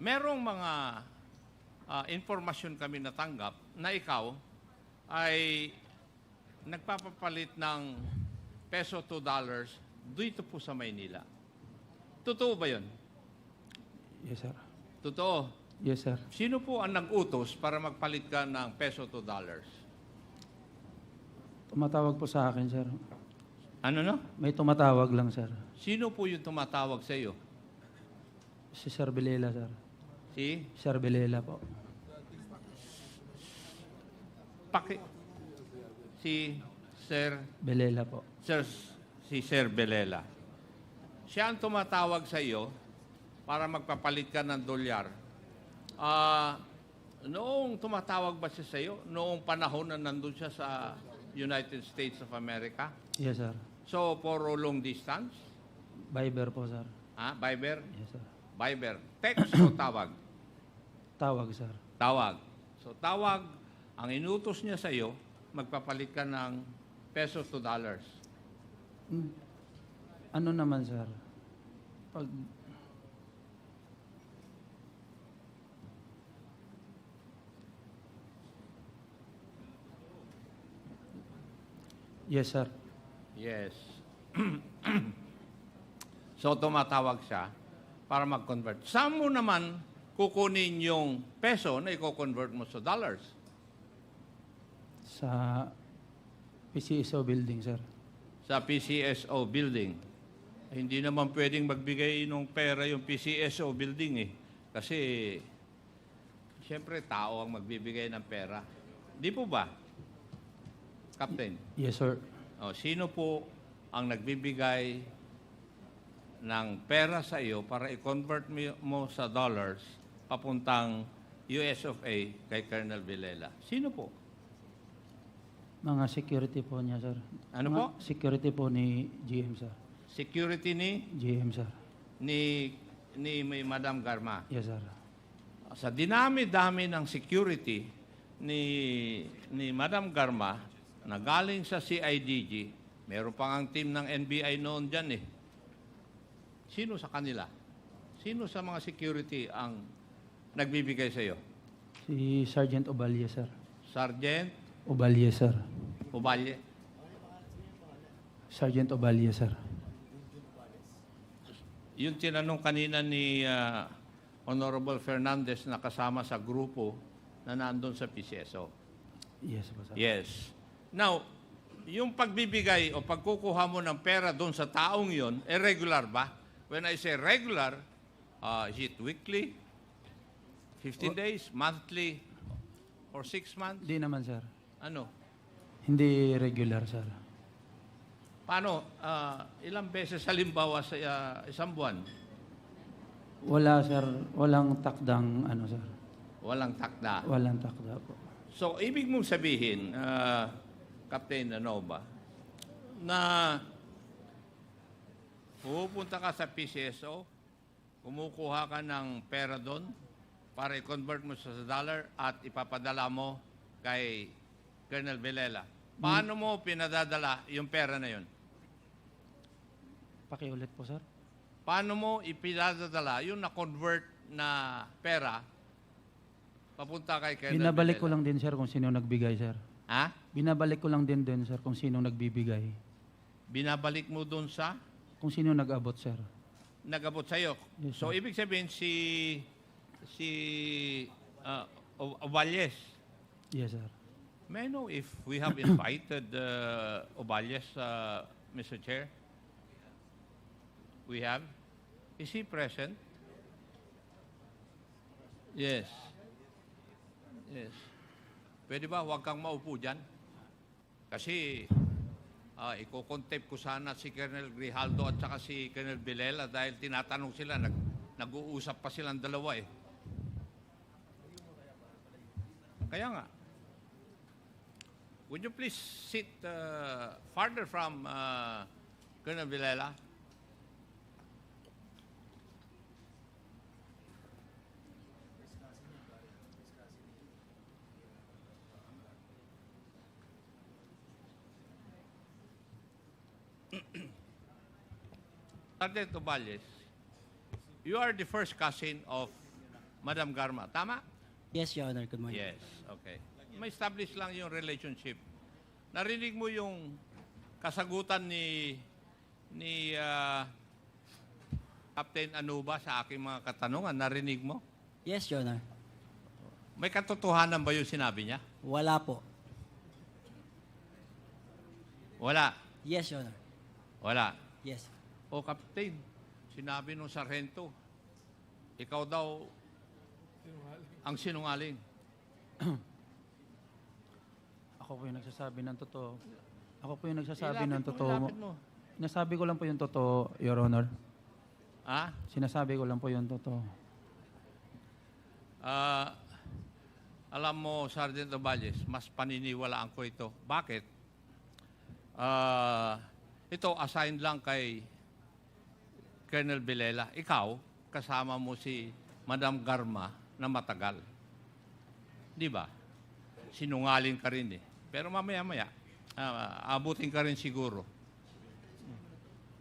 merong mga ah, informasyon kami natanggap na ikaw ay nagpapapalit ng peso to dollars dito po sa Maynila. Totoo ba yun? Yes, sir. Totoo. Yes, sir. Sino po ang nag-utos para magpalit ka ng peso to dollars? Tumatawag po sa akin, sir. Ano no? May tumatawag lang, sir. Sino po yung tumatawag sa iyo? Si Sir Belela, sir. Si Sir Belela po. Paki si Sir Belela po. Sir si Sir Belela. Siya ang tumatawag sa iyo para magpapalit ka ng dolyar. Ah, noong tumatawag ba siya sa iyo noong panahon na nandun siya sa United States of America? Yes, sir. So for a long distance? Viber po, sir. Ah, Viber? Yes, sir. Viber. Text o tawag? Tawag, sir. Tawag. So tawag, ang inutos niya sa iyo, magpapalit ka ng pesos to dollars. Mm, Ano naman, sir? Pag... Yes, sir. Yes. so tumatawag siya para mag-convert. Saan mo naman kukunin yung peso na i-convert mo sa dollars? Sa PCSO building, sir. Sa PCSO building. Eh, hindi naman pwedeng magbigay ng pera yung PCSO building eh. Kasi, siyempre, tao ang magbibigay ng pera. Di po ba? Captain? Yes, sir. O, sino po ang nagbibigay ng pera sa iyo para i-convert mo sa dollars papuntang US of A kay Colonel Villela? Sino po? Mga security po niya, sir. Ano Mga po? Security po ni GM, sir. Security ni GM, sir. ni ni may Madam Garma. Yes, sir. Sa dinami-dami ng security ni ni Madam Garma na galing sa CIDG, meron pang ang team ng NBI noon diyan eh. Sino sa kanila? Sino sa mga security ang nagbibigay sa iyo? Si Sergeant Obalye, sir. Sergeant Obalye, sir. Ubalye. Sergeant Obalye, sir. Yung tinanong kanina ni ah, Honorable Fernandez na kasama sa grupo na nandun sa PCSO. Yes po, sir. Yes. Now, yung pagbibigay o pagkukuha mo ng pera doon sa taong yon, eh regular ba? When I say regular, uh, is it weekly, 15 days, monthly, or 6 months? Hindi naman, sir. Ano? Hindi regular, sir. Paano? Ah, ilang beses halimbawa sa ah, isang buwan? Wala, sir. Walang takdang, ano, sir. Walang takda. Walang takda po. So, ibig mong sabihin, ah, Captain Nova, na pupunta ka sa PCSO, kumukuha ka ng pera doon para i-convert mo sa dollar at ipapadala mo kay Colonel Villela. Paano mo pinadadala yung pera na yun? Pakiulit po, sir. Paano mo ipinadadala yung na-convert na pera papunta kay Colonel Binabalik ko Villela? lang din, sir, kung sino nagbigay, sir. Ha? Binabalik ko lang din din, sir, kung sino nagbibigay. Binabalik mo doon sa Kung sino nag-abot, sir. nagabot sa'yo. Yes, so, ibig sabihin, si si uh, Ovalles. Yes, sir. May I know if we have invited uh, Ovalles, uh, Mr. Chair? We have? Is he present? Yes. Yes. Pwede ba huwag kang maupo dyan? Kasi ah iko-contact ko sana si Colonel Grijaldo at saka si Colonel Vilela dahil tinatanong sila, nag, nag-uusap pa silang dalawa eh. Kaya nga, would you please sit uh, farther from uh, Colonel Vilela? Sergeant Oballes, you are the first cousin of Madam Garma. Tama? Yes, Your Honor. Good morning. Yes, okay. May establish lang yung relationship. Narinig mo yung kasagutan ni ni ah, Captain Anuba sa aking mga katanungan. Narinig mo? Yes, Your Honor. May katotohanan ba yung sinabi niya? Wala po. Wala. Yes, Your Honor. Wala. Yes. O Captain, sinabi nung sarhento, ikaw daw ang sinungaling. Ako po yung nagsasabi ng totoo. Ako po yung nagsasabi Ilapit ng mo, totoo. ilapit mo. Nasabi ko lang po yung totoo, Your Honor. Ha? Sinasabi ko lang po yung totoo. Ah, alam mo, Sergeant Ovalles, mas paniniwalaan ko ito. Bakit? Ah, ito, assigned lang kay Colonel Bilela. Ikaw, kasama mo si Madam Garma na matagal. Di ba? Sinungaling ka rin eh. Pero mamaya-maya, ah, abutin ka rin siguro.